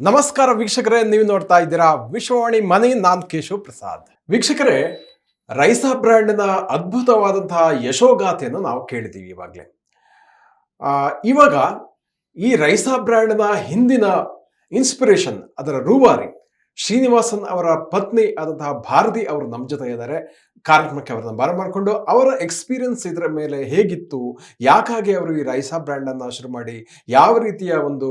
ನಮಸ್ಕಾರ ವೀಕ್ಷಕರೇ, ನೀವು ನೋಡ್ತಾ ಇದ್ದೀರಾ ವಿಶ್ವವಾಣಿ ಮನೆ, ನಾನ್ ಕೇಶವ್ ಪ್ರಸಾದ್. ವೀಕ್ಷಕರೇ, ರೈಸಾ ಬ್ರ್ಯಾಂಡ್ನ ಅದ್ಭುತವಾದಂತಹ ಯಶೋಗಾಥೆಯನ್ನು ನಾವು ಕೇಳಿದ್ದೀವಿ ಇವಾಗಲೇ. ಇವಾಗ ಈ ರೈಸಾ ಬ್ರ್ಯಾಂಡ್ನ ಹಿಂದಿನ ಇನ್ಸ್ಪಿರೇಷನ್, ಅದರ ರೂವಾರಿ ಶ್ರೀನಿವಾಸನ್ ಅವರ ಪತ್ನಿ ಆದಂತಹ ಭಾರತಿ ಅವರು ನಮ್ಮ ಜೊತೆ ಇದ್ದಾರೆ. ಕಾರ್ಯಕ್ರಮಕ್ಕೆ ಅವರನ್ನ ಬರಮಾಡಿಕೊಂಡು ಅವರ ಎಕ್ಸ್ಪೀರಿಯನ್ಸ್ ಇದರ ಮೇಲೆ ಹೇಗಿತ್ತು? ಯಾಕಾಗಿ ಅವರು ಈ ರೈಸಾ ಬ್ರ್ಯಾಂಡ್ ಅನ್ನ ಶುರು ಮಾಡಿ? ಯಾವ ರೀತಿಯ ಒಂದು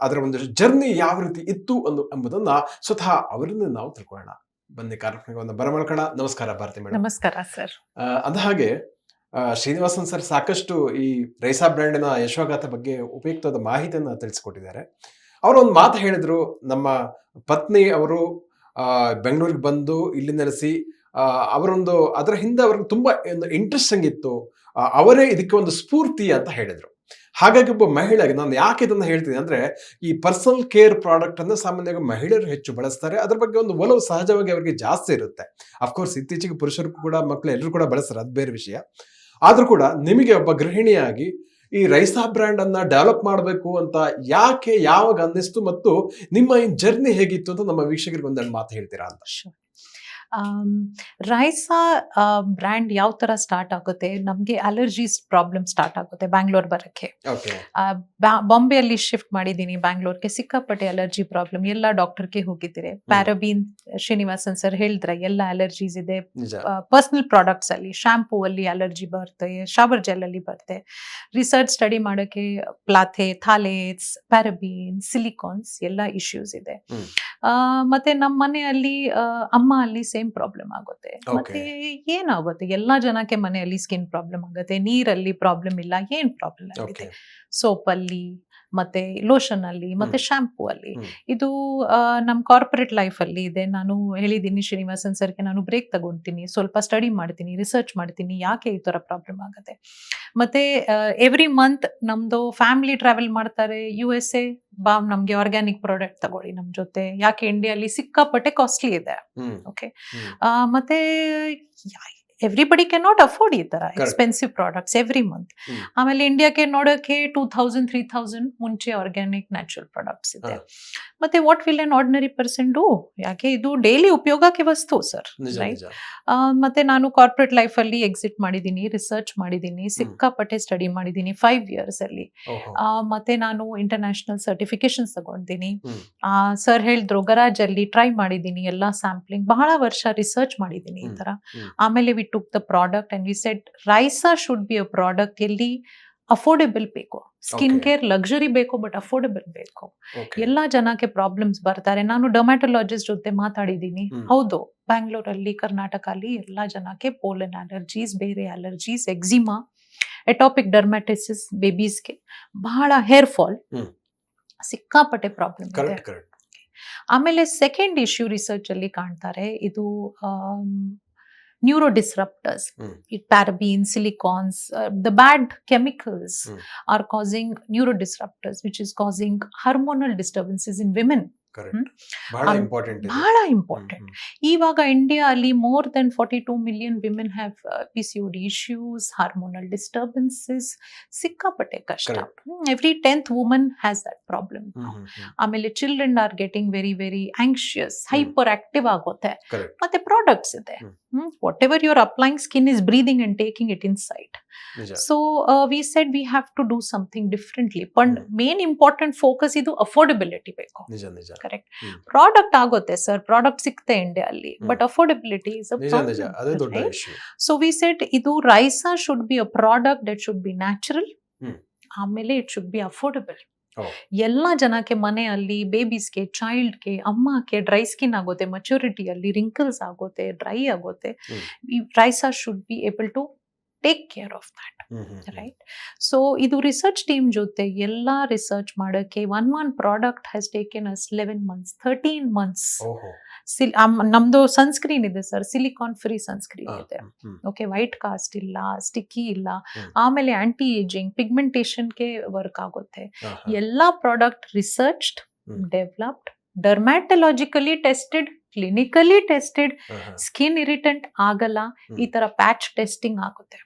ಅದರ ಒಂದು ಜರ್ನಿ ಯಾವ ರೀತಿ ಇತ್ತು ಒಂದು ಎಂಬುದನ್ನ ಸ್ವತಃ ಅವರಿಂದ ನಾವು ತಿಳ್ಕೊಳ್ಳೋಣ. ಬನ್ನಿ ಬರ ಮಾಡ್ಕೊಳಣ ನಮಸ್ಕಾರ ಭಾರತಿ ಮೇಡಮ್ ನಮಸ್ಕಾರ ಸರ್. ಅಂದ ಹಾಗೆ ಆ, ಶ್ರೀನಿವಾಸನ್ ಸರ್ ಸಾಕಷ್ಟು ಈ ರೈಸಾ ಬ್ರ್ಯಾಂಡಿನ ಯಶೋಗಾಥ ಬಗ್ಗೆ ಉಪಯುಕ್ತವಾದ ಮಾಹಿತಿಯನ್ನು ತಿಳಿಸಿಕೊಟ್ಟಿದ್ದಾರೆ. ಅವರು ಒಂದು ಮಾತು ಹೇಳಿದ್ರು ನಮ್ಮ ಪತ್ನಿ ಅವರು ಬೆಂಗಳೂರಿಗೆ ಬಂದು ಇಲ್ಲಿ ನೆಲೆಸಿ ಅವರೊಂದು, ಅದರ ಹಿಂದೆ ಅವ್ರಿಗೆ ತುಂಬ ಒಂದು ಇಂಟ್ರೆಸ್ಟಿಂಗ್ ಇತ್ತು ಅವರೇ ಇದಕ್ಕೆ ಒಂದು ಸ್ಫೂರ್ತಿ ಅಂತ ಹೇಳಿದರು. ಹಾಗಾಗಿ ಒಬ್ಬ ಮಹಿಳೆಗೆ ನಾನು ಯಾಕೆ ಇದನ್ನು ಹೇಳ್ತೀನಿ ಅಂದರೆ, ಈ ಪರ್ಸನಲ್ ಕೇರ್ ಪ್ರಾಡಕ್ಟ್ ಅನ್ನು ಸಾಮಾನ್ಯವಾಗಿ ಮಹಿಳೆಯರು ಹೆಚ್ಚು ಬಳಸ್ತಾರೆ. ಅದ್ರ ಬಗ್ಗೆ ಒಂದು ಒಲವು ಸಹಜವಾಗಿ ಅವರಿಗೆ ಜಾಸ್ತಿ ಇರುತ್ತೆ. ಅಫ್ಕೋರ್ಸ್ ಇತ್ತೀಚೆಗೆ ಪುರುಷರು ಕೂಡ ಮಕ್ಕಳು ಎಲ್ಲರೂ ಕೂಡ ಬಳಸ್ತಾರೆ. ಅದು ಬೇರೆ ವಿಷಯ. ಆದರೂ ಕೂಡ ನಿಮಗೆ ಒಬ್ಬ ಗೃಹಿಣಿಯಾಗಿ ಈ ರೈಸಾ ಬ್ರ್ಯಾಂಡ್ ಅನ್ನ ಡೆವಲಪ್ ಮಾಡಬೇಕು ಅಂತ ಯಾಕೆ, ಯಾವಾಗ ಅನ್ನಿಸ್ತು ಮತ್ತು ನಿಮ್ಮ ಈ ಜರ್ನಿ ಹೇಗಿತ್ತು ಅಂತ ನಮ್ಮ ವೀಕ್ಷಕರಿಗೆ ಒಂದೆರಡು ಮಾತು ಹೇಳ್ತೀರಾ ಅಂತ? ರೈಸಾ ಬ್ರ್ಯಾಂಡ್ ಯಾವ ತರ ಸ್ಟಾರ್ಟ್ ಆಗುತ್ತೆ? ನಮಗೆ ಅಲರ್ಜೀಸ್ ಪ್ರಾಬ್ಲಮ್ ಸ್ಟಾರ್ಟ್ ಆಗುತ್ತೆ ಬ್ಯಾಂಗ್ಳೂರ್ ಬರಕ್ಕೆ. ಬಾಂಬೆಯಲ್ಲಿ ಶಿಫ್ಟ್ ಮಾಡಿದ್ದೀನಿ ಬ್ಯಾಂಗ್ಳೂರ್ಗೆ. ಸಿಕ್ಕಾಪಟ್ಟೆ ಅಲರ್ಜಿ ಪ್ರಾಬ್ಲಮ್. ಎಲ್ಲ ಡಾಕ್ಟರ್ಗೆ ಹೋಗಿದ್ದೀರಿ. ಪ್ಯಾರಬೀನ್ ಶ್ರೀನಿವಾಸನ್ ಸರ್ ಹೇಳಿದ್ರೆ ಎಲ್ಲ ಅಲರ್ಜೀಸ್ ಇದೆ. ಪರ್ಸನಲ್ ಪ್ರಾಡಕ್ಟ್ಸ್ ಅಲ್ಲಿ ಶಾಂಪೂ ಅಲ್ಲಿ ಅಲರ್ಜಿ ಬರುತ್ತೆ ಶವರ್ ಜೆಲ್ ಅಲ್ಲಿ ಬರುತ್ತೆ. ರಿಸರ್ಚ್ ಸ್ಟಡಿ ಮಾಡೋಕ್ಕೆ ಪ್ಲಾಥೆ ಥಾಲೇಟ್ಸ್ ಪ್ಯಾರಬೀನ್ ಸಿಲಿಕಾನ್ಸ್ ಎಲ್ಲ ಇಶ್ಯೂಸ್ ಇದೆ. ಮತ್ತೆ ನಮ್ಮ ಮನೆಯಲ್ಲಿ ಅಮ್ಮ ಅಲ್ಲಿ ಸೇಮ್ ಪ್ರಾಬ್ಲಮ್ ಆಗುತ್ತೆ. ಮತ್ತೆ ಏನಾಗುತ್ತೆ? ಎಲ್ಲಾ ಜನಕ್ಕೆ ಮನೆಯಲ್ಲಿ ಸ್ಕಿನ್ ಪ್ರಾಬ್ಲಮ್ ಆಗುತ್ತೆ ನೀರಲ್ಲಿ ಪ್ರಾಬ್ಲಮ್ ಇಲ್ಲ ಏನ್ ಪ್ರಾಬ್ಲಮ್ ಆಗುತ್ತೆ? ಓಕೆ ಸೋಪ್ ಅಲ್ಲಿ ಮತ್ತೆ ಲೋಷನ್ ಅಲ್ಲಿ ಮತ್ತೆ ಶಾಂಪೂ ಅಲ್ಲಿ. ಇದು ನಮ್ಮ ನಮ್ ಕಾರ್ಪೊರೇಟ್ ಲೈಫ್ ಅಲ್ಲಿ ಇದೆ. ನಾನು ಹೇಳಿದ್ದೀನಿ ಶ್ರೀನಿವಾಸನ್ ಸರ್ಗೆ ನಾನು ಬ್ರೇಕ್ ತಗೊಳ್ತೀನಿ ಸ್ವಲ್ಪ ಸ್ಟಡಿ ಮಾಡ್ತೀನಿ ರಿಸರ್ಚ್ ಮಾಡ್ತೀನಿ. ಯಾಕೆ ಈ ತರ ಪ್ರಾಬ್ಲಮ್ ಆಗುತ್ತೆ? ಮತ್ತೆ ಎವ್ರಿ ಮಂತ್ ನಮ್ದು ಫ್ಯಾಮಿಲಿ ಟ್ರಾವೆಲ್ ಮಾಡ್ತಾರೆ ಯು ಎಸ್ ಎ ಬಾ ನಮ್ಗೆ ಆರ್ಗ್ಯಾನಿಕ್ ಪ್ರಾಡಕ್ಟ್ ತಗೊಳ್ಳಿ ನಮ್ ಜೊತೆ. ಯಾಕೆ ಇಂಡಿಯಲ್ಲಿ ಸಿಕ್ಕಾಪಟ್ಟೆ ಕಾಸ್ಟ್ಲಿ ಇದೆ. ಓಕೆ. ಮತ್ತೆ ಎವ್ರಿಬಡಿ ಕ್ಯಾನ್ ನಾಟ್ ಅಫೋರ್ಡ್ ಈ ತರ. Expensive products every month. ಆಮೇಲೆ ಇಂಡಿಯಾಕ್ಕೆ ನೋಡೋಕೆ ಟೂ ಥೌಸಂಡ್ ತ್ರೀ ಥೌಸಂಡ್ ಮುಂಚೆ ಆರ್ಗ್ಯಾನಿಕ್ ನ್ಯಾಚುರಲ್ ಪ್ರಾಡಕ್ಟ್ಸ್ ಇದೆ. ಮತ್ತೆ what will an ordinary person do ಯಾಕೆ ಇದು ಡೈಲಿ ಉಪಯೋಗಕ್ಕೆ ವಸ್ತು ಸರ್ ರೈಟ್ ಮತ್ತೆ ನಾನು ಕಾರ್ಪೊರೇಟ್ ಲೈಫ್ ಅಲ್ಲಿ ಎಕ್ಸಿಟ್ ಮಾಡಿದ್ದೀನಿ ರಿಸರ್ಚ್ ಮಾಡಿದ್ದೀನಿ ಸಿಕ್ಕಾಪಟ್ಟೆ ಸ್ಟಡಿ ಮಾಡಿದ್ದೀನಿ ಫೈವ್ ಇಯರ್ಸ್ ಅಲ್ಲಿ. ಮತ್ತೆ ನಾನು ಇಂಟರ್ನ್ಯಾಷನಲ್ ಸರ್ಟಿಫಿಕೇಶನ್ ತಗೊಂಡಿದ್ದೀನಿ. ಸರ್ ಹೇಳಿದ್ರು ಗರಾಜ್ ಅಲ್ಲಿ ಟ್ರೈ ಮಾಡಿದ್ದೀನಿ ಎಲ್ಲಾ ಸ್ಯಾಂಪ್ಲಿಂಗ್ ಬಹಳ ವರ್ಷ ರಿಸರ್ಚ್ ಮಾಡಿದ್ದೀನಿ ಈ ತರ. ಆಮೇಲೆ ಆಮೇಲೆ we the the product and we set Raisa should be product ಎಲ್ಲಿ ಅಫೋರ್ಡೆಬಲ್ ಬೇಕು. ಸ್ಕಿನ್ ಕೇರ್ ಲಕ್ಸುರಿ ಬೇಕು ಬಟ್ ಅಫೋರ್ಡೆಬಲ್ ಬೇಕು. ಎಲ್ಲ ಜನಕ್ಕೆ ಪ್ರಾಬ್ಲಮ್ಸ್ ಬರ್ತಾರೆ. ನಾನು ಡೊಮ್ಯಾಟೊಲಾಜಿಸ್ಟ್ ಜೊತೆ ಮಾತಾಡಿದ್ದೀನಿ. ಹೌದು ಬ್ಯಾಂಗ್ಳೂರಲ್ಲಿ ಕರ್ನಾಟಕ ಅಲ್ಲಿ ಎಲ್ಲ ಜನಕ್ಕೆ ಪೋಲನ್ ಅಲರ್ಜೀಸ್ ಬೇರೆ ಅಲರ್ಜೀಸ್ ಎಕ್ಸಿಮಾ ಎಟಾಪಿಕ್ ಡರ್ಮ್ಯಾಟಿಸಿಸ್ ಬೇಬೀಸ್ಗೆ ಬಹಳ ಹೇರ್ ಫಾಲ್ ಸಿಕ್ಕಾಪಟ್ಟೆ ಪ್ರಾಬ್ಲಮ್ ಇದೆ. ಆಮೇಲೆ ಸೆಕೆಂಡ್ ಇಶ್ಯೂ ರಿಸರ್ಚ್ ಅಲ್ಲಿ ಕಾಣ್ತಾರೆ. ಇದು neurodisruptors. Mm. It, parabens, silicons, uh, the bad chemicals mm. are causing neurodisruptors, which is causing hormonal disturbances in women. ಬಹಳ ಇಂಪಾರ್ಟೆಂಟ್ ಇವಾಗ ಇಂಡಿಯಾ ಅಲ್ಲಿ more than forty two million women have P C D issues hormonal disturbances ಸಿಕ್ಕಾಪಟ್ಟೆ ಕಷ್ಟ. Every tenth woman has that problem ಆಮೇಲೆ children are getting very very anxious hyperactive ಆಗುತ್ತೆ ಮತ್ತೆ products ಇದೆ. Whatever your applying skin is breathing and taking it inside so we said we have to do something differently but. Main important focus ಇದು affordability ಬೇಕು. ನಿಜ ನಿಜ. Correct. Product ಆಗುತ್ತೆ sir product ಸಿಗ್ತೆ India ಅಲ್ಲಿ. But affordability is so we set ಇದು Raisa should be a product that should be natural. ಆಮೇಲೆ it should be affordable. ಎಲ್ಲ ಜನಕ್ಕೆ ಮನೆಯಲ್ಲಿ ಬೇಬೀಸ್ಗೆ ಚೈಲ್ಡ್ಗೆ ಅಮ್ಮಕ್ಕೆ ಡ್ರೈ ಸ್ಕಿನ್ ಆಗುತ್ತೆ ಮೆಚುರಿಟಿಯಲ್ಲಿ ರಿಂಕಲ್ಸ್ ಆಗುತ್ತೆ ಡ್ರೈ ಆಗುತ್ತೆ. Raisa should be able to take care of that right so ಇದು research team ಜೊತೆ ಎಲ್ಲ ರಿಸರ್ಚ್ ಮಾಡೋಕ್ಕೆ one one product has taken us eleven months thirteen months ಸಿಲ್ ನಮ್ದು ಸನ್ಸ್ಕ್ರೀನ್ ಇದೆ ಸರ್ ಸಿಲಿಕಾನ್ ಫ್ರೀ ಸನ್ಸ್ಕ್ರೀನ್ ಇದೆ. Okay white cast ಇಲ್ಲ sticky ಇಲ್ಲ. ಆಮೇಲೆ ಆಂಟಿ ಏಜಿಂಗ್ ಪಿಗ್ಮೆಂಟೇಷನ್ಗೆ ವರ್ಕ್ ಆಗುತ್ತೆ ಎಲ್ಲ product researched. Developed dermatologically tested clinically tested skin irritant ಆಗಲ್ಲ ಈ ತರ ಪ್ಯಾಚ್ ಟೆಸ್ಟಿಂಗ್ ಆಗುತ್ತೆ.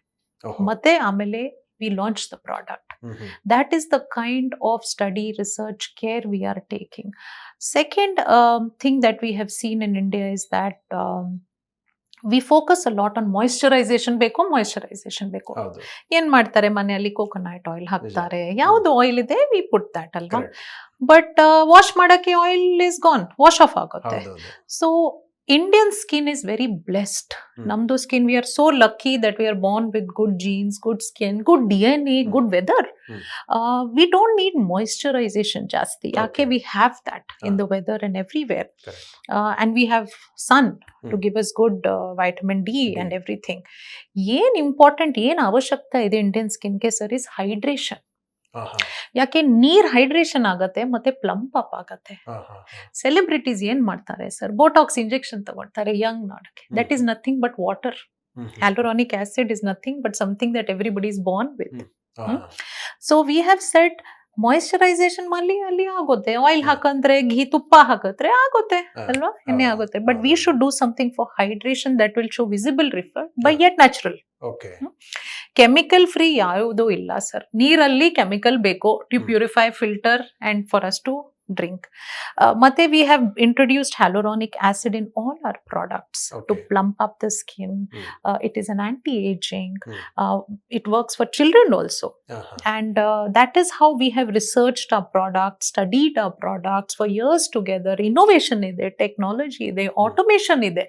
ಮತ್ತೆ ಆಮೇಲೆ we launch the product that is the kind of study research care we are taking second um, thing that we have seen in india is that um, we focus a lot on moisturization ಬೇಕು moisturization ಬೇಕು ಏನ್ ಮಾಡ್ತಾರೆ ಮನೆಯಲ್ಲಿ coconut oil ಹಾಕ್ತಾರೆ ಯಾವ್ದು oil ಇದೆ we put that ಅಲ್ವಾ. But wash ಮಾಡಕ್ಕೆ oil is gone wash off ಆಗುತ್ತೆ. So Indian skin is very blessed. Mm. Namdo skin, we are so lucky that we are born with good genes, good skin, good DNA, mm. good weather. Mm. Uh, we don't need moisturization, Jasti. Okay. okay we have that in ah. the weather and everywhere. Uh, and we have sun mm. to hmm. give us good uh, vitamin D and everything. Yen important, yen avashyakta ide Indian skin care sir is hydration. ಯಾಕೆ ನೀರ್ hydration ಆಗತ್ತೆ ಮತ್ತೆ plump up ಆಗತ್ತೆ ಆಹಾ, ಆಹಾ. Celebrities ಏನ್ ಮಾಡ್ತಾರೆ sir Botox injection ತಗೊಳ್ತಾರೆ ಯಂಗ್ ನೋಡಕ್ಕೆ that is nothing but water hmm, hmm. hyaluronic acid is nothing but something that everybody is born with ಆಹಾ, so we have said moisturisation ಅಲ್ಲಿ ಅಲ್ಲಿ ಆಗುತ್ತೆ ಆಯಿಲ್ ಹ್ಮ್. ಹಾಕಂದ್ರೆ ಘೀ ತುಪ್ಪ ಹಾಕಿದ್ರೆ ಆಗುತ್ತೆ ಹಾ. ಅಲ್ವಾ ಎಣ್ಣೆ ಹೌದು. ಆಗುತ್ತೆ ಬಟ್ ವಿ ಹೌದು. Should do something for hydration that will show visible refer by ಹಾ. Yet natural okay chemical free ಯಾವುದೂ ಇಲ್ಲ ಸರ್ ನೀರಲ್ಲಿ ಕೆಮಿಕಲ್ ಬೇಕು to. Purify filter and for us to drink. Uh, Mate, we have introduced hyaluronic acid in all our products okay. to plump up the skin. Mm. Uh, it is an anti-aging. Mm. Uh, it works for children also. Uh-huh. And uh, that is how we have researched our products, studied our products for years together. Innovation is there, technology is there, hmm. automation is there.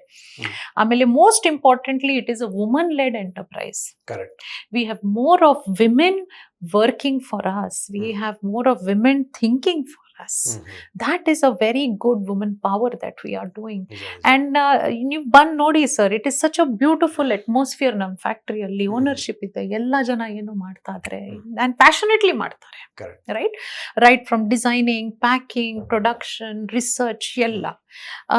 Mm. most importantly, it is a woman-led enterprise. Correct. We have more of women working for us. We mm. have more of women thinking for us. Hmm. that is a very good woman power that we are doing. ನಿಜ. And ನೀವು ಬಂದ್ ನೋಡಿ sir it is such a beautiful atmosphere ನಮ್ಮ ಫ್ಯಾಕ್ಟ್ರಿಯಲ್ಲಿ ownership ಇದೆ. ಎಲ್ಲ ಜನ ಏನು ಮಾಡ್ತಾ ಇದ್ರೆ ಹ್ಮ್. ಅಂಡ್ ಮಾಡ್ತಾರೆ. Right right from designing packing production research ಎಲ್ಲ.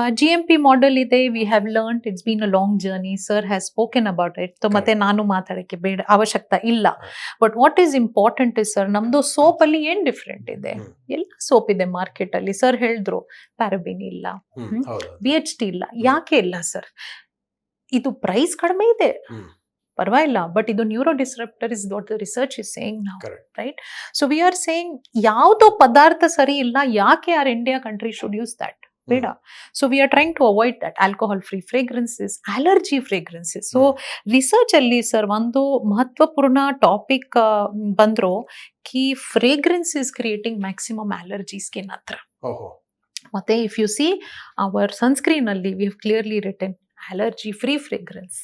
ಜಿ ಎಂ ಪಿ ಮಾಡೆಲ್ ಇದೆ. We have learn it's been a long journey sir has spoken about it ಮತ್ತೆ ನಾನು ಮಾತಾಡಕ್ಕೆ ಬೇಡ ಅವಶ್ಯಕತೆ ಇಲ್ಲ. But what is important is sir ನಮ್ದು ಸೋಪ್ ಅಲ್ಲಿ ಡಿಫ್ರೆಂಟ್ ಇದೆ? ಹ್ಮ್. ಎಲ್ಲ ಸೋಪ್ ಇದೆ ಮಾರ್ಕೆಟ್ ಅಲ್ಲಿ. ಸರ್ ಹೇಳಿದ್ರು ಪ್ಯಾರಬಿನ್ ಇಲ್ಲ. ಬಿ ಎಚ್ ಟಿ ಇಲ್ಲ. ಯಾಕೆ ಇಲ್ಲ ಸರ್ ಇದು ಪ್ರೈಸ್ ಕಡಿಮೆ ಇದೆ. ಪರವಾಗಿಲ್ಲ ಬಟ್ ಇದು neuro disruptor is what the research is saying ನಾವು right so we are saying ಯಾವುದೋ ಪದಾರ್ಥ ಸರಿ ಇಲ್ಲ ಯಾಕೆ are India country should use that ಬೇಡ. So we are trying to avoid that alcohol free fragrances allergy fragrances so research ಅಲ್ಲಿ sir ಒಂದು ಮಹತ್ವಪೂರ್ಣ ಟಾಪಿಕ್ ಬಂದ್ರು ಕಿ fragrance is creating maximum allergy skin ಹತ್ರ ಮತ್ತೆ if you see our sunscreen ಅಲ್ಲಿ we have clearly written allergy free fragrance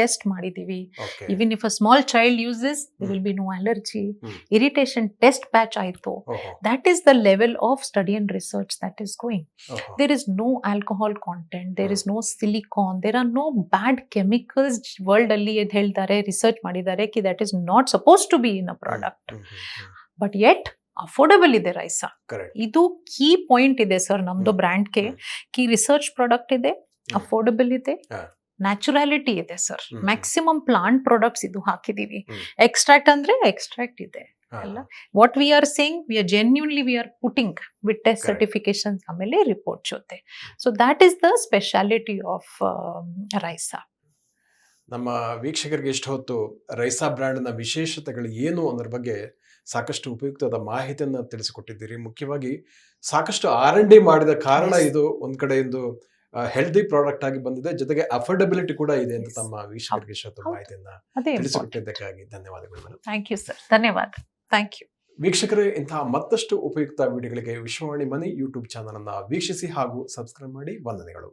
test ಮಾಡಿದೀವಿ even if a small child uses will be no allergy. Irritation test patch ಆಯಿತು. That is the level of study and research that is going there there is no content there there is no there there no bad chemicals world ಅಲ್ಲಿ ಎದ್ ಹೇಳ್ತಾರೆ research ಮಾಡಿದ್ದಾರೆ ಕಿ that is not suppose to be in a product but yet affordable ಇದೆ rice ಇದು key point ಇದೆ sir ನಮ್ದು brand ಬ್ರ್ಯಾಂಡ್ಗೆ. ಕಿ ರಿಸರ್ಚ್ ಪ್ರಾಡಕ್ಟ್ ಇದೆ ಅಫೋರ್ಡಬಲ್ ಇದೆ. ನ್ಯಾಚುರಾಲಿಟಿ ಇದೆ ಸರ್. ಮ್ಯಾಕ್ಸಿಮಮ್ ಪ್ಲಾಂಟ್ ಪ್ರಾಡಕ್ಟ್ಸ್ ಇದು ಹಾಕಿದೀವಿ. ಎಕ್ಸ್ಟ್ರಾಕ್ಟ್ ಅಂದ್ರೆ ಎಕ್ಸ್ಟ್ರಾಕ್ಟ್ ಇದೆ ಅಲ್ಲ? What we are saying we are genuinely we are putting with test. Certification ಆಮೇಲೆ ರಿಪೋರ್ಟ್ ಜೊತೆ. So that is the speciality of Raisa ನಮ್ಮ ವೀಕ್ಷಕರಿಗೆ ಇಷ್ಟ ಹೊತ್ತು ರೈಸಾ ಬ್ರ್ಯಾಂಡ್ನ ವಿಶೇಷತೆಗಳು ಏನು ಅನ್ನೋದ್ರ ಬಗ್ಗೆ ಸಾಕಷ್ಟು ಉಪಯುಕ್ತವಾದ ಮಾಹಿತಿಯನ್ನು ತಿಳಿಸಿಕೊಟ್ಟಿದ್ದೀರಿ. ಮುಖ್ಯವಾಗಿ ಸಾಕಷ್ಟು ಆರ್ ಎನ್ ಡಿ ಮಾಡಿದ ಕಾರಣ ಇದು ಒಂದ್ ಕಡೆಯಿಂದ ಹೆಲ್ದಿ ಪ್ರಾಡಕ್ಟ್ ಆಗಿ ಬಂದಿದೆ. ಜೊತೆಗೆ ಅಫೋರ್ಡಬಿಲಿಟಿ ಕೂಡ ಇದೆ ಅಂತ ತಮ್ಮ ವೀಕ್ಷಕರಿಗೆ ಮಾಹಿತಿಯನ್ನ ತಿಳಿಸಿಕೊಟ್ಟಿದ್ದಕ್ಕಾಗಿ ಧನ್ಯವಾದಗಳು ಥ್ಯಾಂಕ್ ಯು ಸರ್ ಧನ್ಯವಾದ. ಥ್ಯಾಂಕ್ ಯು ವೀಕ್ಷಕರೇ ಇಂತಹ ಮತ್ತಷ್ಟು ಉಪಯುಕ್ತ ವಿಡಿಯೋಗಳಿಗೆ ವಿಶ್ವವಾಣಿ ಮನಿ ಯೂಟ್ಯೂಬ್ ಚಾನಲ್ ಅನ್ನ ವೀಕ್ಷಿಸಿ ಹಾಗೂ ಸಬ್ಸ್ಕ್ರೈಬ್ ಮಾಡಿ ವಂದನೆಗಳು.